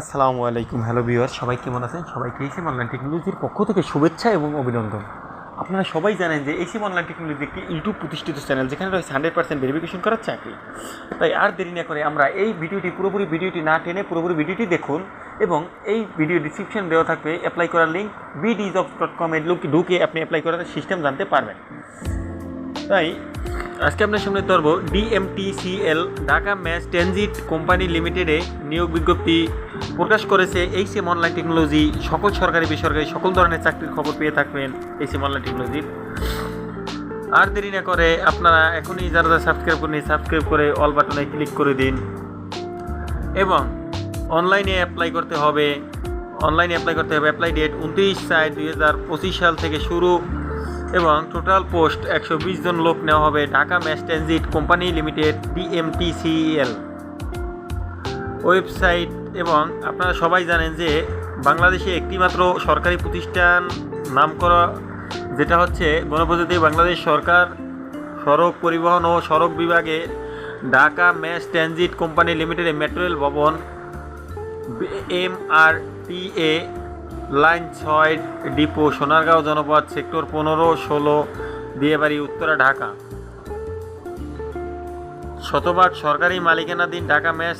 আসসালামু আলাইকুম, hello viewer সবাই কেমন আছেন? সবাইকে এসিম অনলাইন টেকনোলজির পক্ষ থেকে শুভেচ্ছা এবং অভিনন্দন। আপনারা সবাই জানেন যে এসিম অনলাইন টেকনোলজি একটি ইউটিউব প্রতিষ্ঠিত চ্যানেল, যেখানে রয়েছে হান্ড্রেড পার্সেন্ট ভেরিফিকেশন করার চাকরি। তাই আর দেরি না করে আমরা এই ভিডিওটি, পুরোপুরি ভিডিওটি না টেনে পুরোপুরি ভিডিওটি দেখুন এবং এই ভিডিও ডিসক্রিপশন দেওয়া থাকবে অ্যাপ্লাই করার link BD jobs dot com কমের লোক ঢুকে আপনি অ্যাপ্লাই করার সিস্টেম জানতে পারবেন। তাই আজকে আপনার সামনে ধরব DMTCL Dhaka mass transit company লিমিটেডে নিয়োগ বিজ্ঞপ্তি প্রকাশ করেছে এই সিম অনলাইন টেকনোলজি, সকল সরকারি, বেসরকারি সকল ধরনের চাকরির খবর পেয়ে থাকবেন এই সিম অনলাইন টেকনোলজির। আর দেরি না করে আপনারা এখনই যারা যারা সাবস্ক্রাইব করেন সাবস্ক্রাইব করে অল বাটনে ক্লিক করে দিন। এবং অনলাইনে অ্যাপ্লাই করতে হবে অনলাইনে অ্যাপ্লাই করতে হবে। অ্যাপ্লাই ডেট উনত্রিশ চার দুই হাজার পঁচিশ সাল থেকে শুরু। এবং টোটাল পোস্ট একশো বিশ জন লোক নেওয়া হবে। Dhaka mass transit company limited DMTCL website এবং আপনারা সবাই জানেন যে বাংলাদেশে একটিমাত্র সরকারি প্রতিষ্ঠান নাম করা যেটা হচ্ছে গণপ্রজাতন্ত্রী বাংলাদেশ সরকার, সড়ক পরিবহন ও সড়ক বিভাগে ঢাকা ম্যাস ট্রানজিট কোম্পানি লিমিটেডের মেট্রোরেল ভবন এম আর টি এ লাইন ছয়, ডিপো, সোনারগাঁও জনপদ, সেক্টর পনেরো, ষোলো দিয়েবাড়ি উত্তরা, ঢাকা। শতভাগ সরকারি মালিকানাধীন ঢাকা ম্যাচ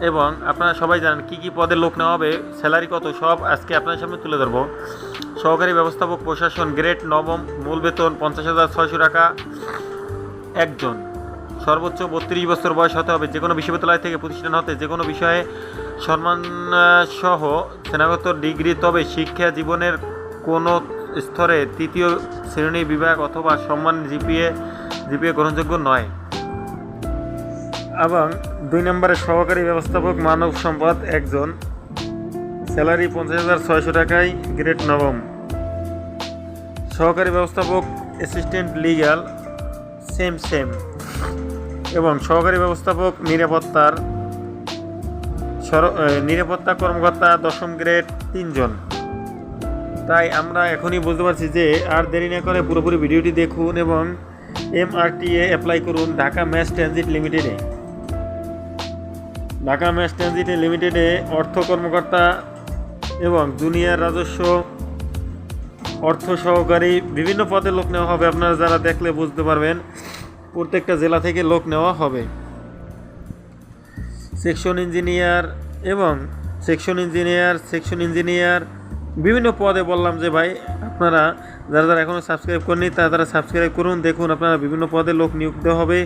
এবং আপনারা সবাই জানেন কী কী পদের লোক নেওয়া হবে স্যালারি কত সব আজকে আপনার সামনে তুলে ধরবো। সহকারী ব্যবস্থাপক প্রশাসন গ্রেড নবম মূল বেতন পঞ্চাশ হাজার ছয়শো টাকা একজন। সর্বোচ্চ বত্রিশ বছর বয়স হতে হবে যে কোনো বিশ্ববিদ্যালয় থেকে প্রতিষ্ঠান হতে যে কোনো বিষয়ে সম্মান আহ, সহ স্নাতকোত্তর ডিগ্রি তবে শিক্ষা জীবনের কোনো স্তরে তৃতীয় শ্রেণি বিভাগ অথবা সম্মান জিপিএ জিপিএ গ্রহণযোগ্য নয়। এবং দুই নম্বরে সহকারী ব্যবস্থাপক মানব সম্পদ একজন। স্যালারি পঞ্চাশ হাজার ছয়শো টাকায় গ্রেড নবম। সহকারী ব্যবস্থাপক অ্যাসিস্ট্যান্ট লিগাল সেম সেম। এবং সহকারী ব্যবস্থাপক নিরাপত্তার নিরাপত্তা কর্মকর্তা দশম গ্রেড তিনজন। তাই আমরা এখনই বুঝতে পারছি যে আর দেরি না করে পুরোপুরি ভিডিওটি দেখুন এবং এমআরটিএ অ্যাপ্লাই করুন ঢাকা ম্যাস ট্রানজিট লিমিটেডে। ঢাকা ম্যাস ট্রানজিট লিমিটেডে অর্থ কর্মকর্তা এবং জুনিয়র রাজস্ব অর্থ সহকারী বিভিন্ন পদে লোক নেওয়া হবে। আপনারা যারা দেখলে বুঝতে পারবেন, প্রত্যেকটা জেলা থেকে লোক নেওয়া হবে। সেকশন ইঞ্জিনিয়ার এবং সেকশন ইঞ্জিনিয়ার সেকশন ইঞ্জিনিয়ার, বিভিন্ন পদে বললাম যে ভাই, আপনারা যারা যারা এখনও সাবস্ক্রাইব করেনি তারা তারা সাবস্ক্রাইব করুন। দেখুন, আপনারা বিভিন্ন পদে লোক নিয়োগ দেওয়া হবে।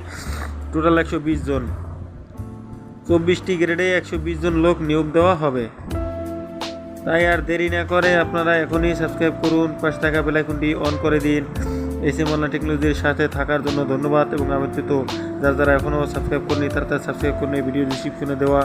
টোটাল একশো বিশ জন। চব্বিশটি গ্রেডে একশো বিশ জন লোক নিয়োগ দেওয়া হবে। তাই আর দেরি না করে আপনারা এখনই সাবস্ক্রাইব করুন পাঁচ টাকা বেলাইকনটি অন করে দিন। এস অনলাইন টেকনোলজির সাথে থাকার জন্য ধন্যবাদ এবং আমন্ত্রিত। যারা যারা এখনও সাবস্ক্রাইব করেনি তারা তারা সাবস্ক্রাইব করে ভিডিও ডিসক্রিপশনে দেওয়া